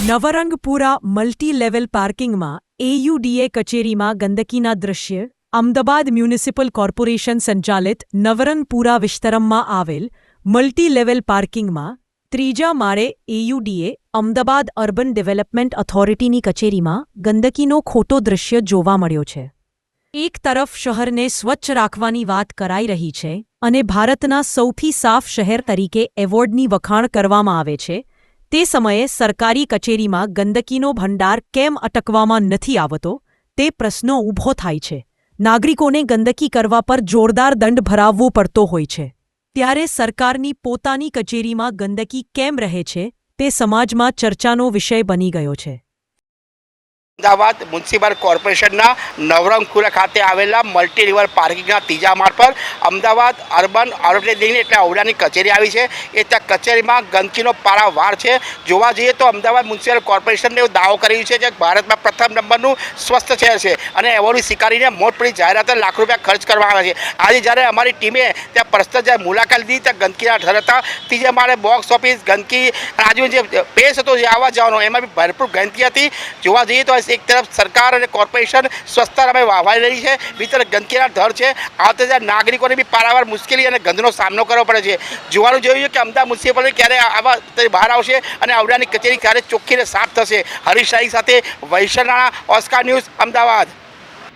Navrangpura multi level પાર્કિંગમાં એયુડીએ કચેરીમાં ગંદકીના દૃશ્ય અમદાવાદ મ્યુનિસિપલ કોર્પોરેશન સંચાલિત નવરંગપુરા વિસ્તરમમાં આવેલ મલ્ટી લેવલ પાર્કિંગમાં ત્રીજા માળે એયુડીએ અમદાવાદ અર્બન ડેવલપમેન્ટ ઓથોરિટીની કચેરીમાં ગંદકીનો ખોટો દૃશ્ય જોવા મળ્યો છે. એક તરફ શહેરને સ્વચ્છ રાખવાની વાત કરાઈ રહી છે અને ભારતના સૌથી સાફ શહેર તરીકે એવોર્ડની વખાણ કરવામાં આવે છે તે સમયે સરકારી કચેરીમાં ગંદકીનો ભંડાર કેમ અટકવામાં નથી આવતો, તે પ્રશ્નો ઊભો થાય છે. નાગરિકોને ગંદકી કરવા પર જોરદાર દંડ ભરાવવો પડતો હોય છે. ત્યારે સરકારની પોતાની કચેરીમાં ગંદકી કેમ રહે છે, તે સમાજમાં ચર્ચાનો વિષય બની ગયો છે. અમદાવાદ મ્યુનિસિપલ કોર્પોરેશનના નવરંગપુરા ખાતે આવેલા મલ્ટી રિવર પાર્કિંગના ત્રીજા માળ પર અમદાવાદ અર્બન ઓર્ગેનિક એટલે ઔડાની કચેરી આવી છે. એ ત્યાં કચેરીમાં ગંદકીનો પારાવાર છે. જોવા જઈએ તો અમદાવાદ મ્યુનિસિપલ કોર્પોરેશનને દાવો કર્યું છે કે ભારતમાં પ્રથમ નંબરનું સ્વસ્થ શહેર છે અને એવોર્ડ સ્વીકારીને મોટપડી જાહેરાત લાખ રૂપિયા ખર્ચ કરવામાં આવે છે. આજે જ્યારે અમારી ટીમે ત્યાં પ્રસ્તુત જ્યારે મુલાકાત લીધી ત્યાં ગંદકીના ઠર હતા. ત્રીજા માળે બોક્સ ઓફિસ ગંદકી આજુ જે પેસ હતો, જે આવવા જવાનો, એમાં બી ભરપૂર ગંદકી હતી. જોવા જઈએ તો એક તરફ સરકાર અને કોર્પોરેશન સ્વચ્છતા અમે વાવાઈ રહી છે. બીજી તરફ ગંદકીના ધર છે. આવતા ત્યાં નાગરિકોને બી પારાવાર મુશ્કેલી અને ગંદનો સામનો કરવો પડે છે. જોવાનું જોયું કે અમદાવાદ મ્યુનિસિપાલિટી ક્યારે આવા બહાર આવશે અને આવડાની કચેરી ક્યારે ચોખ્ખીને સાફ થશે. હરીશ સાથે વૈશાળા ઓસ્કાર ન્યૂઝ, અમદાવાદ.